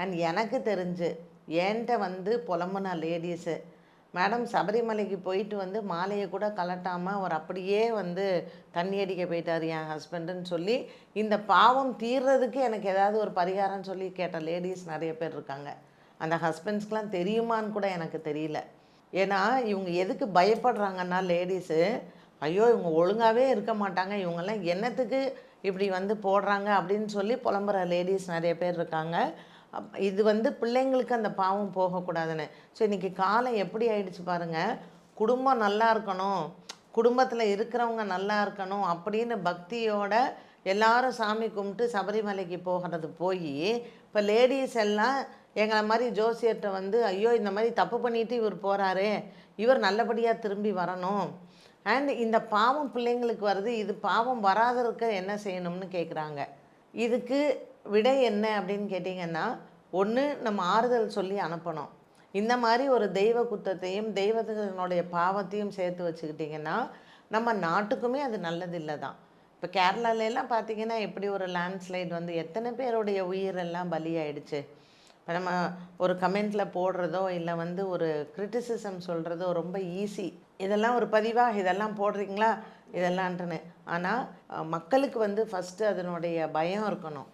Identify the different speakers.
Speaker 1: And எனக்கு தெரிஞ்சு என்கிட்ட வந்து புலம்புன லேடிஸு மேடம் சபரிமலைக்கு போயிட்டு வந்து மாலையை கூட கலட்டாமல் அவர் அப்படியே வந்து தண்ணி அடிக்க போயிட்டார் என் ஹஸ்பண்டுன்னு சொல்லி இந்த பாவம் தீர்றதுக்கு எனக்கு ஏதாவது ஒரு பரிகாரம் சொல்லி கேட்ட லேடிஸ் நிறைய பேர் இருக்காங்க. அந்த ஹஸ்பண்ட்ஸ்க்கெலாம் தெரியுமான்னு கூட எனக்கு தெரியல. ஏன்னா இவங்க எதுக்கு பயப்படுறாங்கன்னா லேடிஸு ஐயோ இவங்க ஒழுங்காகவே இருக்க மாட்டாங்க இவங்கெல்லாம் என்னத்துக்கு இப்படி வந்து போடுறாங்க அப்படின்னு சொல்லி புலம்புற லேடிஸ் நிறைய பேர் இருக்காங்க. இது வந்து பிள்ளைங்களுக்கு அந்த பாவம் போகக்கூடாதுன்னு. ஸோ இன்றைக்கி காலம் எப்படி ஆயிடுச்சு பாருங்கள் குடும்பம் நல்லா இருக்கணும். குடும்பத்தில் இருக்கிறவங்க நல்லா இருக்கணும் அப்படின்னு பக்தியோட எல்லாரும் சாமி கும்பிட்டு சபரிமலைக்கு போகிறது போய் இப்போ லேடிஸ் எல்லாம் எங்களை மாதிரி ஜோசியர்கிட்ட வந்து ஐயோ இந்த மாதிரி தப்பு பண்ணிட்டு இவர் போகிறாரு இவர் நல்லபடியாக திரும்பி வரணும். அண்ட் இந்த பாவம் பிள்ளைங்களுக்கு வருது. இது பாவம் வராத இருக்க என்ன செய்யணும்னு கேட்குறாங்க இதுக்கு விடை என்ன அப்படின்னு கேட்டிங்கன்னா ஒன்று நம்ம ஆறுதல் சொல்லி அனுப்பணும். இந்த மாதிரி ஒரு தெய்வ குத்தத்தையும் தெய்வத்தினுடைய பாவத்தையும் சேர்த்து வச்சுக்கிட்டிங்கன்னா நம்ம நாட்டுக்குமே அது நல்லதில்லை தான் இப்போ கேரளாலெல்லாம் பார்த்தீங்கன்னா எப்படி ஒரு லேண்ட்ஸ்லைட் வந்து எத்தனை பேருடைய உயிரெல்லாம் பலியாயிடுச்சு. இப்போ நம்ம ஒரு கமெண்ட்டில் போடுறதோ இல்லை வந்து ஒரு கிரிட்டிசிசம் சொல்கிறதோ ரொம்ப ஈஸி இதெல்லாம் ஒரு பதிவாக இதெல்லாம் போடுறீங்களா? இதெல்லான்ட்டுன்னு ஆனால் மக்களுக்கு வந்து ஃபஸ்ட்டு அதனுடைய பயம் இருக்கணும்.